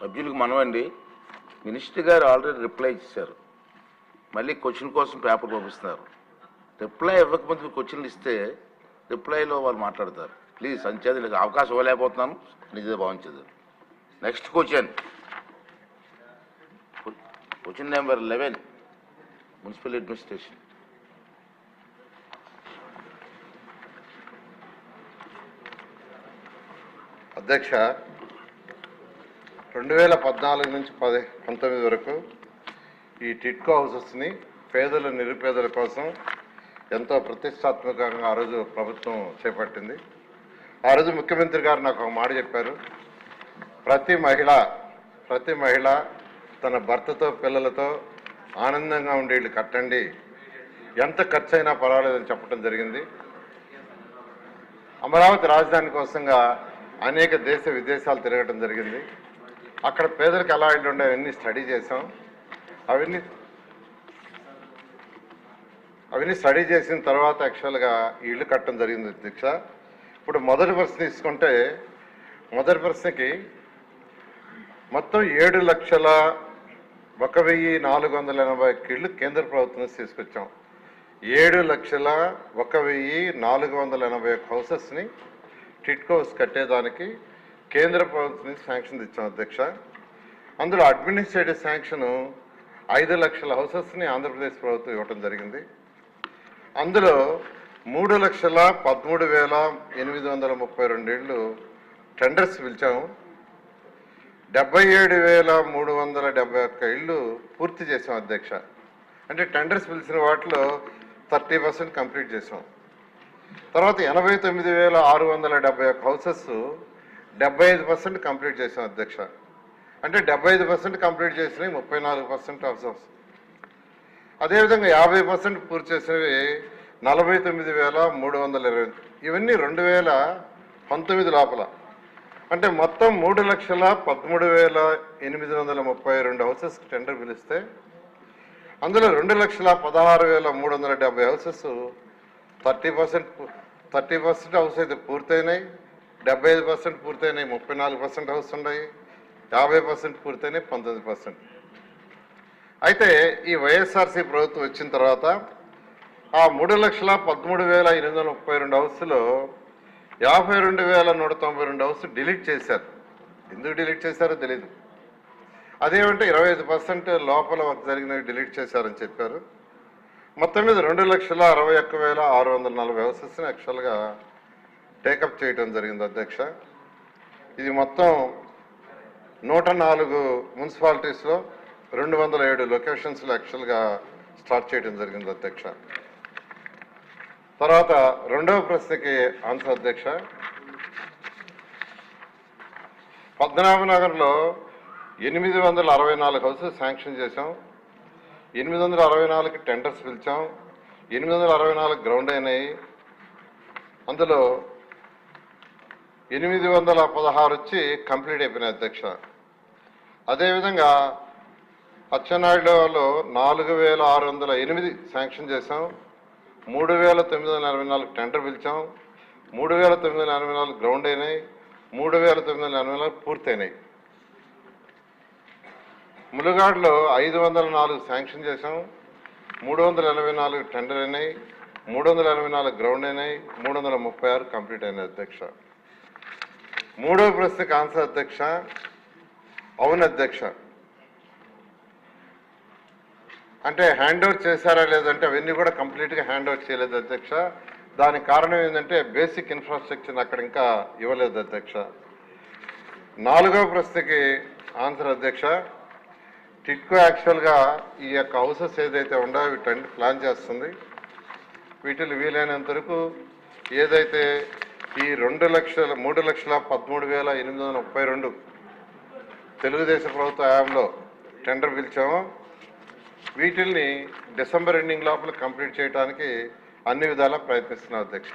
సభ్యులకు మనవండి మినిస్టర్ గారు ఆల్రెడీ రిప్లై ఇచ్చారు. మళ్ళీ క్వశ్చన్ కోసం పేపర్ పంపిస్తున్నారు. రిప్లై ఇవ్వకముందు క్వశ్చన్లు ఇస్తే రిప్లైలో వాళ్ళు మాట్లాడతారు. ప్లీజ్ సంచేది అవకాశం ఇవ్వలేకపోతున్నాను. నిజే భావించదు next question. Question number eleven municipal administration. అధ్యక్ష రెండు వేల పద్నాలుగు నుంచి పది పంతొమ్మిది వరకు ఈ టిట్కో హౌసెస్ని పేదలు నిరుపేదల కోసం ఎంతో ప్రతిష్టాత్మకంగా ఆ రోజు ప్రభుత్వం చేపట్టింది. ఆ రోజు ముఖ్యమంత్రి గారు నాకు ఒక మాట చెప్పారు. ప్రతి మహిళ ప్రతి మహిళ తన భర్తతో పిల్లలతో ఆనందంగా ఉండే ఇల్లు కట్టండి. ఎంత ఖర్చు అయినా పర్వాలేదని చెప్పడం జరిగింది. అమరావతి రాజధాని కోసంగా అనేక దేశ విదేశాలు తిరగడం జరిగింది. అక్కడ పేదలకు ఎలా ఉండే అవన్నీ స్టడీ చేసాం. అవన్నీ అవన్నీ స్టడీ చేసిన తర్వాత యాక్చువల్గా ఇల్లు కట్టడం జరిగింది అధ్యక్ష ఇప్పుడు మొదటి ప్రశ్న తీసుకుంటే మొదటి ప్రశ్నకి మొత్తం ఏడు లక్షల ఒక వెయ్యి నాలుగు వందల ఎనభై ఒక ఇళ్ళు కేంద్ర ప్రభుత్వం నుంచి తీసుకొచ్చాం. ఏడు లక్షల ఒక వెయ్యి నాలుగు వందల ఎనభై ఒక్క హౌసెస్ని టిట్కోస్ కట్టేదానికి కేంద్ర ప్రభుత్వం శాంక్షన్ ఇచ్చాం అధ్యక్ష. అందులో అడ్మినిస్ట్రేటివ్ శాంక్షన్ ఐదు లక్షల హౌసెస్ని ఆంధ్రప్రదేశ్ ప్రభుత్వం ఇవ్వటం జరిగింది. అందులో మూడు లక్షల పదమూడు వేల ఎనిమిది వందల ముప్పై రెండు ఏళ్ళు టెండర్స్ పిలిచాము. డెబ్బై ఏడు వేల మూడు వందల డెబ్బై ఒక్క ఇళ్ళు పూర్తి చేసాం అధ్యక్ష. అంటే టెండర్స్ పిలిచిన వాటిలో థర్టీ పర్సెంట్ కంప్లీట్ చేసాం. తర్వాత ఎనభై తొమ్మిది వేల ఆరు వందల డెబ్బై ఒక్క హౌసెస్ డెబ్బై ఐదు పర్సెంట్ కంప్లీట్ చేసాం అధ్యక్ష. అంటే డెబ్బై ఐదు పర్సెంట్ కంప్లీట్ చేసినవి ముప్పై నాలుగు పర్సెంట్ అబ్జర్వ్స్ అదేవిధంగా యాభై పర్సెంట్ పూర్తి చేసినవి నలభై తొమ్మిది వేల మూడు వందల ఇరవై ఇవన్నీ రెండు వేల పంతొమ్మిది లోపల. అంటే మొత్తం మూడు లక్షల పదమూడు వేల ఎనిమిది వందల ముప్పై రెండు హౌసెస్ టెండర్ పిలిస్తే అందులో రెండు లక్షల పదహారు వేల మూడు వందల డెబ్బై houses thirty percent thirty percent house అయితే పూర్తయినాయి. డెబ్బై ఐదు పర్సెంట్ పూర్తయినాయి ముప్పై నాలుగు పర్సెంట్ హౌస్ ఉన్నాయి యాభై పర్సెంట్ పూర్తయినాయి పంతొమ్మిది పర్సెంట్ అయితే ఈ వైఎస్ఆర్సీ ప్రభుత్వం వచ్చిన తర్వాత ఆ మూడు లక్షల పదమూడు వేల ఎనిమిది వందల ముప్పై రెండు హౌస్లో యాభై రెండు వేల నూట తొంభై రెండు హౌస్ డిలీట్ చేశారు. ఎందుకు డిలీట్ చేశారో తెలియదు అదేమంటే ఇరవై ఐదు పర్సెంట్ లోపల జరిగినవి డిలీట్ చేశారని చెప్పారు. మొత్తం మీద రెండు లక్షల అరవై ఒక్క వేల ఆరు వందల నలభై హౌసెస్ని యాక్చువల్గా టేకప్ చేయడం జరిగింది అధ్యక్ష. ఇది మొత్తం నూట నాలుగు మున్సిపాలిటీస్లో రెండు వందల ఏడు లొకేషన్స్లో యాక్చువల్గా స్టార్ట్ చేయడం జరిగింది అధ్యక్ష. తర్వాత రెండవ ప్రశ్నకి ఆన్సర్ అధ్యక్ష. పద్మనాభనగర్లో ఎనిమిది వందల అరవై నాలుగు హౌసెస్ శాంక్షన్ చేశాం. ఎనిమిది వందల అరవై నాలుగు టెండర్స్ పిలిచాం. ఎనిమిది వందల అరవై నాలుగు గ్రౌండ్ అయినాయి. అందులో ఎనిమిది వందల పదహారు వచ్చి కంప్లీట్ అయిపోయినాయి అధ్యక్ష. అదేవిధంగా అచ్చెన్నాయుడులో నాలుగు వేల ఆరు వందల ఎనిమిది శాంక్షన్ చేశాం. మూడు వేల తొమ్మిది వందల ఎనభై నాలుగు టెండర్ పిలిచాం. మూడు వేల తొమ్మిది వందల ఎనభై నాలుగు గ్రౌండ్ అయినాయి. మూడు వేల తొమ్మిది వందల ఎనభై నాలుగు పూర్తయినాయి. ములుగాడులో ఐదు వందల నాలుగు శాంక్షన్ చేశాం. మూడు వందల ఎనభై నాలుగు టెండర్ అయినాయి. మూడు వందల ఎనభై నాలుగు గ్రౌండ్ అయినాయి. మూడు వందల ముప్పై ఆరు కంప్లీట్ అయినాయి అధ్యక్ష. మూడో ప్రశ్నకు ఆన్సర్ అధ్యక్ష అవును అధ్యక్ష. అంటే హ్యాండ్ ఓవర్ చేశారా లేదంటే అవన్నీ కూడా కంప్లీట్గా హ్యాండ్ ఓవర్ చేయలేదు అధ్యక్ష. దానికి కారణం ఏంటంటే బేసిక్ ఇన్ఫ్రాస్ట్రక్చర్ అక్కడ ఇంకా ఇవ్వలేదు అధ్యక్ష. నాలుగో ప్రశ్నకి ఆన్సర్ అధ్యక్ష. టిట్కో యాక్చువల్గా ఈ యొక్క హౌసెస్ ఏదైతే ఉండో వీటన్ని ప్లాన్ చేస్తుంది. వీటిని వీలైనంత వరకు ఏదైతే ఈ రెండు లక్షల మూడు లక్షల పదమూడు వేల ఎనిమిది వందల ముప్పై రెండు తెలుగుదేశం ప్రభుత్వ హయాంలో టెండర్ పిలిచాము. వీటిల్ని డిసెంబర్ ఎండింగ్ లోపల కంప్లీట్ చేయడానికి అన్ని విధాలా ప్రయత్నిస్తున్నాం అధ్యక్ష